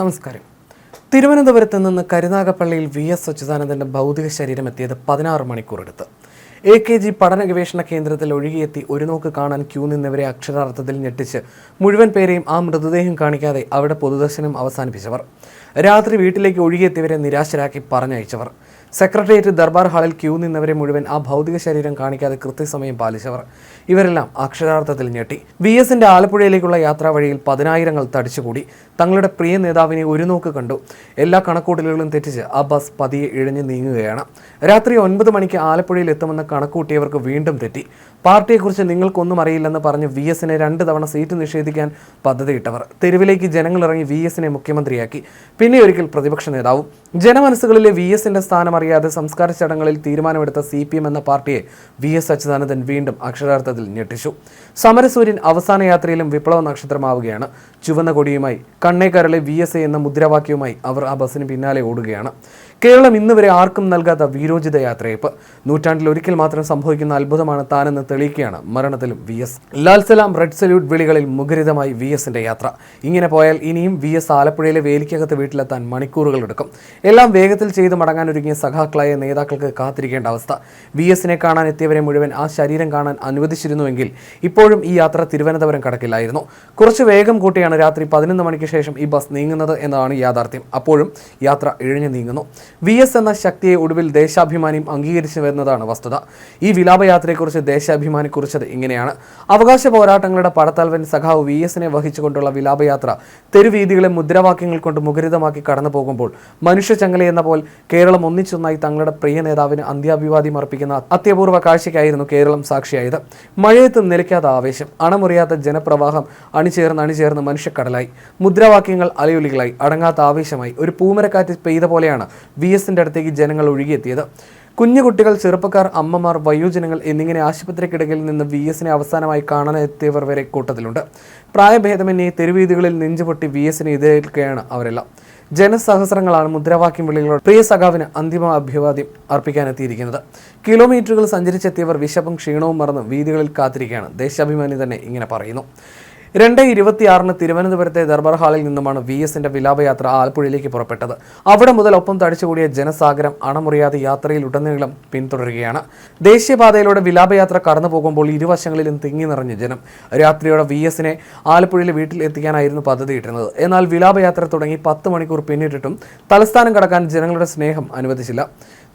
നമസ്കാരം. തിരുവനന്തപുരത്ത് നിന്ന് കരുനാഗപ്പള്ളിയിൽ വി എസ് അച്യുതാനന്ദന്റെ ഭൗതിക ശരീരം എത്തിയത് പതിനാറ് മണിക്കൂറെടുത്ത്. എ കെ ജി പഠന ഗവേഷണ കേന്ദ്രത്തിൽ ഒഴുകിയെത്തി ഒരു നോക്ക് കാണാൻ ക്യൂ നിന്നവരെ അക്ഷരാർത്ഥത്തിൽ ഞെട്ടിച്ച് മുഴുവൻ പേരെയും ആ മൃതദേഹം കാണിക്കാതെ അവിടെ പൊതുദർശനം അവസാനിപ്പിച്ചവർ. രാത്രി വീട്ടിലേക്ക് ഒഴുകിയെത്തിയവരെ നിരാശരാക്കി പറഞ്ഞയച്ചവർ. സെക്രട്ടേറിയറ്റ് ദർബാർ ഹാളിൽ ക്യൂ നിന്നവരെ മുഴുവൻ ആ ഭൗതിക ശരീരം കാണിക്കാതെ കൃത്യസമയം പാലിച്ചവർ. ഇവരെല്ലാം അക്ഷരാർത്ഥത്തിൽ ഞെട്ടി. വി എസിന്റെ ആലപ്പുഴയിലേക്കുള്ള യാത്രാ വഴിയിൽ പതിനായിരങ്ങൾ തടിച്ചുകൂടി. തങ്ങളുടെ പ്രിയ നേതാവിനെ ഒരു നോക്ക് കണ്ടു. എല്ലാ കണക്കൂട്ടലുകളും തെറ്റിച്ച് ആ ബസ് പതിയെ ഇഴഞ്ഞു നീങ്ങുകയാണ്. രാത്രി ഒൻപത് മണിക്ക് ആലപ്പുഴയിൽ എത്തുമെന്ന് കണക്കൂട്ടിയവർക്ക് വീണ്ടും തെറ്റി. പാർട്ടിയെക്കുറിച്ച് നിങ്ങൾക്കൊന്നും അറിയില്ലെന്ന് പറഞ്ഞ് വി എസിനെ രണ്ട് തവണ സീറ്റ് നിഷേധിക്കാൻ പദ്ധതിയിട്ടവർ. തെരുവിലേക്ക് ജനങ്ങളിറങ്ങി വി എസിനെ മുഖ്യമന്ത്രിയാക്കി. പിന്നെ ഒരിക്കൽ പ്രതിപക്ഷ നേതാവും. ജനമനസ്സുകളിലെ വി എസിന്റെ സ്ഥാനം അറിയാതെ സംസ്കാര ചടങ്ങുകളിൽ തീരുമാനമെടുത്ത സി പി എം എന്ന പാർട്ടിയെ വി എസ് അച്യുതാനന്ദൻ വീണ്ടും അക്ഷരാർത്ഥത്തിൽ ഞെട്ടിച്ചു. സമരസൂര്യൻ അവസാന യാത്രയിലും വിപ്ലവ നക്ഷത്രമാവുകയാണ്. ചുവന്ന കൊടിയുമായി കണ്ണേക്കരളെ വി എസ് എ എന്ന മുദ്രാവാക്യവുമായി അവർ ആ ബസ്സിന് പിന്നാലെ ഓടുകയാണ്. കേരളം ഇന്നുവരെ ആർക്കും നൽകാത്ത വീരോചിത യാത്രയപ്പ് നൂറ്റാണ്ടിൽ ഒരിക്കൽ മാത്രം സംഭവിക്കുന്ന അത്ഭുതമാണ് താനെന്ന് തെളിയിക്കുകയാണ് മരണത്തിലും വി എസ്. ലാൽ സലാം റെഡ് സല്യൂട്ട് വിളികളിൽ മുഖരിതമായി വി എസിന്റെ യാത്ര. ഇങ്ങനെ പോയാൽ ഇനിയും വി എസ് ആലപ്പുഴയിലെ വേലിക്കകത്ത് വീട്ടിലെത്താൻ മണിക്കൂറുകൾ എടുക്കും. എല്ലാം വേഗത്തിൽ ചെയ്ത് മടങ്ങാനൊരുങ്ങിയ സഖാക്കളായ നേതാക്കൾക്ക് കാത്തിരിക്കേണ്ട അവസ്ഥ. വി എസിനെ കാണാൻ എത്തിയവരെ മുഴുവൻ ആ ശരീരം കാണാൻ അനുവദിച്ചിരുന്നുവെങ്കിൽ ഇപ്പോഴും ഈ യാത്ര തിരുവനന്തപുരം കടക്കില്ലായിരുന്നു കുറച്ച് വേഗം കൂട്ടിയാണ് രാത്രി പതിനൊന്ന് മണിക്ക് ശേഷം ഈ ബസ് നീങ്ങുന്നത് എന്നതാണ് യാഥാർത്ഥ്യം. അപ്പോഴും യാത്ര ഇഴഞ്ഞു നീങ്ങുന്നു. വി എസ് എന്ന ശക്തിയെ ഒടുവിൽ ദേശാഭിമാനിയും അംഗീകരിച്ചു വരുന്നതാണ് വസ്തുത. ഈ വിലാപയാത്രയെക്കുറിച്ച് ദേശാഭിമാനി കുറിച്ചത് ഇങ്ങനെയാണ്. അവകാശ പോരാട്ടങ്ങളുടെ പടത്തലവൻ സഖാവ് വി എസിനെ വഹിച്ചുകൊണ്ടുള്ള വിലാപയാത്ര തെരുവീതികളെ മുദ്രാവാക്യങ്ങൾ കൊണ്ട് മുഖരിതമാക്കി കടന്നു പോകുമ്പോൾ മനുഷ്യചങ്ങല എന്ന പോൽ കേരളം ഒന്നിച്ചൊന്നായി തങ്ങളുടെ പ്രിയ നേതാവിന് അന്ത്യാഭിവാദ്യം അർപ്പിക്കുന്ന അത്യപൂർവ കാഴ്ചയ്ക്കായിരുന്നു കേരളം സാക്ഷിയായത്. മഴയത്ത് നിലയ്ക്കാത്ത ആവേശം അണമുറിയാത്ത ജനപ്രവാഹം അണിചേർന്ന് അണിചേർന്ന് മനുഷ്യക്കടലായി. മുദ്രാവാക്യങ്ങൾ അലയൊലികളായി. അടങ്ങാത്ത ആവേശമായി. ഒരു പൂമരക്കാറ്റ് പെയ്ത പോലെയാണ് വി എസിന്റെ അടുത്തേക്ക് ജനങ്ങൾ ഒഴുകിയെത്തിയത്. കുഞ്ഞു കുട്ടികൾ ചെറുപ്പക്കാർ അമ്മമാർ വയോജനങ്ങൾ എന്നിങ്ങനെ ആശുപത്രിക്കിടയിൽ നിന്ന് വി എസിനെ അവസാനമായി കാണാനെത്തിയവർ വരെ കൂട്ടത്തിലുണ്ട്. പ്രായഭേദമന്യേ തെരുവീതികളിൽ നെഞ്ചുപൊട്ടി വി എസിനെ എതിരേൽക്കുകയാണ് അവരെല്ലാം. ജനസഹസ്രങ്ങളാണ് മുദ്രാവാക്യം വിളികളോട് പ്രിയ സഖാവിന് അന്തിമ അഭിവാദ്യം അർപ്പിക്കാനെത്തിയിരിക്കുന്നത്. കിലോമീറ്ററുകൾ സഞ്ചരിച്ചെത്തിയവർ വിശപ്പും ക്ഷീണവും മറന്ന് വീതികളിൽ കാത്തിരിക്കുകയാണ്. ദേശാഭിമാനി തന്നെ ഇങ്ങനെ പറയുന്നു. രണ്ട് ഇരുപത്തിയാറിന് തിരുവനന്തപുരത്തെ ദർബാർ ഹാളിൽ നിന്നുമാണ് വി എസിന്റെ വിലാപയാത്ര ആലപ്പുഴയിലേക്ക് പുറപ്പെട്ടത്. അവിടെ മുതൽ ഒപ്പം തടിച്ചുകൂടിയ ജനസാഗരം അണമുറിയാതെ യാത്രയിൽ ഉടനീളം പിന്തുടരുകയാണ്. ദേശീയപാതയിലൂടെ വിലാപയാത്ര കടന്നു പോകുമ്പോൾ ഇരുവശങ്ങളിലും തിങ്ങി നിറഞ്ഞ ജനം. രാത്രിയോടെ വി എസിനെ ആലപ്പുഴയിലെ വീട്ടിൽ എത്തിക്കാനായിരുന്നു പദ്ധതിയിട്ടിരുന്നത്. എന്നാൽ വിലാപയാത്ര തുടങ്ങി പത്ത് മണിക്കൂർ പിന്നിട്ടിട്ടും തലസ്ഥാനം കടക്കാൻ ജനങ്ങളുടെ സ്നേഹം അനുവദിച്ചില്ല.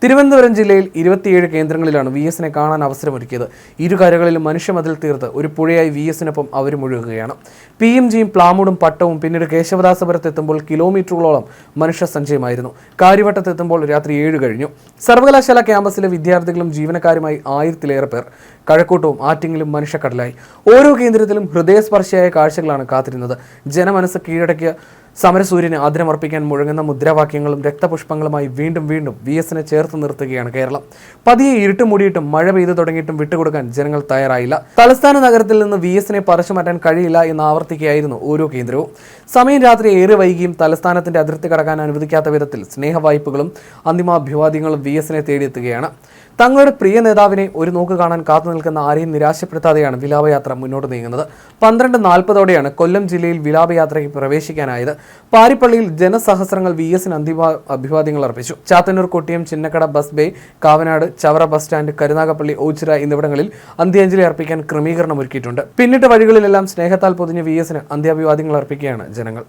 തിരുവനന്തപുരം ജില്ലയിൽ ഇരുപത്തിയേഴ് കേന്ദ്രങ്ങളിലാണ് വി എസിനെ കാണാൻ അവസരമൊരുക്കിയത്. ഇരുകരകളിലും മനുഷ്യമതിൽ തീർത്ത് ഒരു പുഴയായി വി എസിനൊപ്പം അവരും ഒഴുകുകയാണ് പി എം ജിയും പ്ലാമൂടും പട്ടവും പിന്നീട് കേശവദാസപുരത്ത് എത്തുമ്പോൾ കിലോമീറ്ററുകളോളം മനുഷ്യ സഞ്ചയമായിരുന്നു. കാര്യവട്ടത്തെത്തുമ്പോൾ രാത്രി ഏഴ് കഴിഞ്ഞു. സർവകലാശാല ക്യാമ്പസിലെ വിദ്യാർത്ഥികളും ജീവനക്കാരുമായി ആയിരത്തിലേറെ പേർ. കഴക്കൂട്ടവും ആറ്റിങ്ങിലും മനുഷ്യക്കടലായി. ഓരോ കേന്ദ്രത്തിലും ഹൃദയസ്പർശിയായ കാഴ്ചകളാണ് കാത്തിരുന്നത്. ജനമനസ് കീഴടക്കിയ സമരസൂര്യന് ആദരമർപ്പിക്കാൻ മുഴങ്ങുന്ന മുദ്രാവാക്യങ്ങളും രക്തപുഷ്പങ്ങളുമായി വീണ്ടും വീണ്ടും വി എസിനെ ചേർത്ത് നിർത്തുകയാണ് കേരളം. പതിയെ ഇരുട്ട് മൂടിയിട്ടും മഴ പെയ്തു തുടങ്ങിയിട്ടും വിട്ടുകൊടുക്കാൻ ജനങ്ങൾ തയ്യാറായില്ല. തലസ്ഥാന നഗരത്തിൽ നിന്ന് വി എസിനെ പറിച്ചു മാറ്റാൻ കഴിയില്ല എന്ന് ആവർത്തിക്കുകയായിരുന്നു ഓരോ കേന്ദ്രവും. സമയം രാത്രി ഏറെ വൈകിയും തലസ്ഥാനത്തിന്റെ അതിർത്തി കടക്കാൻ അനുവദിക്കാത്ത വിധത്തിൽ സ്നേഹവായ്പകളും അന്തിമാഭിവാദ്യങ്ങളും വി എസിനെ തേടിയെത്തുകയാണ്. തങ്ങളുടെ പ്രിയ നേതാവിനെ ഒരു നോക്ക് കാണാൻ കാത്തു നിൽക്കുന്ന ആരെയും നിരാശപ്പെടുത്താതെയാണ് വിലാപയാത്ര മുന്നോട്ട് നീങ്ങുന്നത്. പന്ത്രണ്ട് നാൽപ്പതോടെയാണ് കൊല്ലം ജില്ലയിൽ വിലാപയാത്രയ്ക്ക് പ്രവേശിക്കാനായത്. പാരിപ്പള്ളിയിൽ ജനസഹസ്രങ്ങൾ വി എസിന് അഭിവാദ്യങ്ങൾ അർപ്പിച്ചു. Chathannoor Kottiyam Chinnakkada bus bay Kavanad Chavara bus stand Karunagappally Ochira എന്നിവിടങ്ങളിൽ അന്ത്യാഞ്ജലി അർപ്പിക്കാൻ ക്രമീകരണം ഒരുക്കിയിട്ടുണ്ട്. പിന്നിട്ട വഴികളിലെല്ലാം സ്നേഹത്താൽ പൊതിഞ്ഞ് വി എസിന് അന്ത്യാഭിവാദ്യങ്ങൾ അർപ്പിക്കുകയാണ് ജനങ്ങൾ.